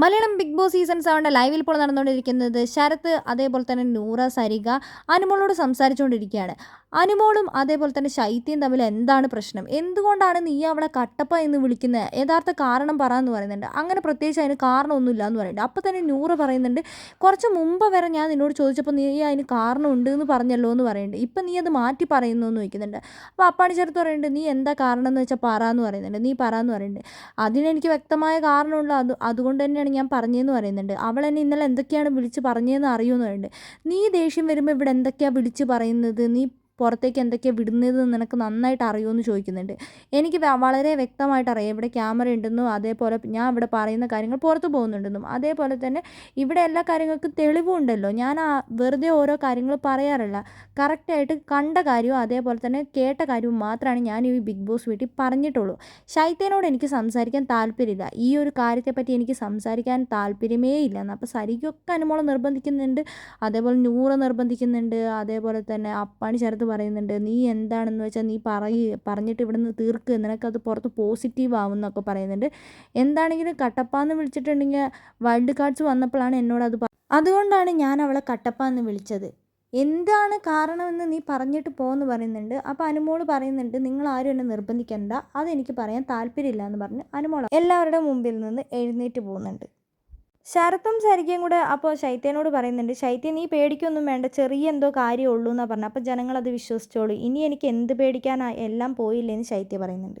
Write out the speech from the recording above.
Malayalam big boss season സെവന്റെ ലൈവിൽ ഇപ്പോൾ നടന്നുകൊണ്ടിരിക്കുന്നത് ശരത്ത് അതേപോലെ തന്നെ നൂറ സരിക അനുമോളോട് സംസാരിച്ചുകൊണ്ടിരിക്കുകയാണ്. അനുമോളും അതേപോലെ തന്നെ ശൈത്യം തമ്മിൽ എന്താണ് പ്രശ്നം? എന്തുകൊണ്ടാണ് നീ അവളെ കട്ടപ്പ എന്ന് വിളിക്കുന്നത്? യഥാർത്ഥ കാരണം പറ എന്ന് പറയുന്നുണ്ട്. അങ്ങനെ പ്രത്യേകിച്ച് അതിന് കാരണമൊന്നുമില്ല എന്ന് പറയുന്നുണ്ട്. അപ്പോൾ തന്നെ നൂറ് പറയുന്നുണ്ട് കുറച്ച് മുമ്പ് വരെ ഞാൻ നിന്നോട് ചോദിച്ചപ്പോൾ നീ അതിന് കാരണമുണ്ട് എന്ന് പറഞ്ഞല്ലോ എന്ന് പറയുന്നുണ്ട്. ഇപ്പം നീ അത് മാറ്റി പറയുന്നു എന്ന് ചോദിക്കുന്നുണ്ട്. അപ്പോൾ അപ്പാണി ചേർത്ത് പറയുന്നുണ്ട് നീ എന്താ കാരണം എന്ന് വെച്ചാൽ എന്ന് പറയുന്നുണ്ട്. നീ എന്ന് പറയുന്നുണ്ട്. അതിനെനിക്ക് വ്യക്തമായ കാരണമുള്ള അത് അതുകൊണ്ട് തന്നെയാണ് ഞാൻ പറഞ്ഞതെന്ന് പറയുന്നുണ്ട്. അവൾ എന്നെ ഇന്നലെ എന്തൊക്കെയാണ് വിളിച്ച് പറഞ്ഞതെന്ന് അറിയുമെന്ന് പറയുന്നുണ്ട് നീ ദേഷ്യം വരുമ്പോൾ ഇവിടെ എന്തൊക്കെയാണ് വിളിച്ച് പറയുന്നത്? നീ പുറത്തേക്ക് എന്തൊക്കെയാണ് വിടുന്നത് നിനക്ക് നന്നായിട്ട് അറിയുമെന്ന് ചോദിക്കുന്നുണ്ട്. എനിക്ക് വളരെ വ്യക്തമായിട്ട് അറിയാം. ഇവിടെ ക്യാമറ ഉണ്ടെന്നും അതേപോലെ ഞാൻ ഇവിടെ പറയുന്ന കാര്യങ്ങൾ പുറത്ത് പോകുന്നുണ്ടെന്നും. അതേപോലെ തന്നെ ഇവിടെ എല്ലാ കാര്യങ്ങൾക്കും തെളിവുണ്ടല്ലോ ഞാൻ ആ വെറുതെ ഓരോ കാര്യങ്ങൾ പറയാറില്ല. കറക്റ്റായിട്ട് കണ്ട കാര്യവും അതേപോലെ തന്നെ കേട്ട കാര്യവും മാത്രമാണ് ഞാൻ ഈ ബിഗ് ബോസ് വീട്ടിൽ പറഞ്ഞിട്ടുള്ളൂ. ശൈത്യനോട് എനിക്ക് സംസാരിക്കാൻ താല്പര്യമില്ല. ഈ ഒരു കാര്യത്തെപ്പറ്റി എനിക്ക് സംസാരിക്കാൻ താല്പര്യമേ ഇല്ല. എന്ന് അപ്പോൾ സരിക്കൊക്കെ അനുമോളം നിർബന്ധിക്കുന്നുണ്ട്. അതേപോലെ നൂറ് നിർബന്ധിക്കുന്നുണ്ട്. അതേപോലെ തന്നെ അപ്പാണി ചേർത്ത് പറയുന്നുണ്ട് നീ എന്താണെന്ന് വെച്ചാൽ നീ പറയ് പറഞ്ഞിട്ട് ഇവിടുന്ന് തീർക്ക് നിനക്കത് പുറത്ത് പോസിറ്റീവ് ആവും എന്നൊക്കെ പറയുന്നുണ്ട്. എന്താണെങ്കിലും കട്ടപ്പാന്ന് വിളിച്ചിട്ടുണ്ടെങ്കിൽ വൈൽഡ് കാർഡ്സ് വന്നപ്പോഴാണ് എന്നോട് അത് അതുകൊണ്ടാണ് ഞാൻ അവളെ കട്ടപ്പ എന്ന് വിളിച്ചത്. എന്താണ് കാരണമെന്ന് നീ പറഞ്ഞിട്ട് പോകുമെന്ന് പറയുന്നുണ്ട്. അപ്പോൾ അനുമോൾ പറയുന്നുണ്ട് നിങ്ങൾ ആരും എന്നെ നിർബന്ധിക്കണ്ട. അതെനിക്ക് പറയാൻ താല്പര്യമില്ല എന്ന് പറഞ്ഞ് അനുമോൾ എല്ലാവരുടെ മുമ്പിൽ നിന്ന് എഴുന്നേറ്റ് പോകുന്നുണ്ട്. ശരത്തും ശരിക്കും കൂടെ അപ്പോൾ ശൈത്യനോട് പറയുന്നുണ്ട് ശൈത്യം നീ പേടിക്കൊന്നും വേണ്ട ചെറിയ എന്തോ കാര്യമുള്ളൂ എന്നാണ് പറഞ്ഞത് അപ്പോൾ ജനങ്ങൾ അത് വിശ്വസിച്ചോളൂ. ഇനി എനിക്ക് എന്ത് പേടിക്കാനാ? എല്ലാം പോയില്ലേന്ന് ശൈത്യ പറയുന്നുണ്ട്.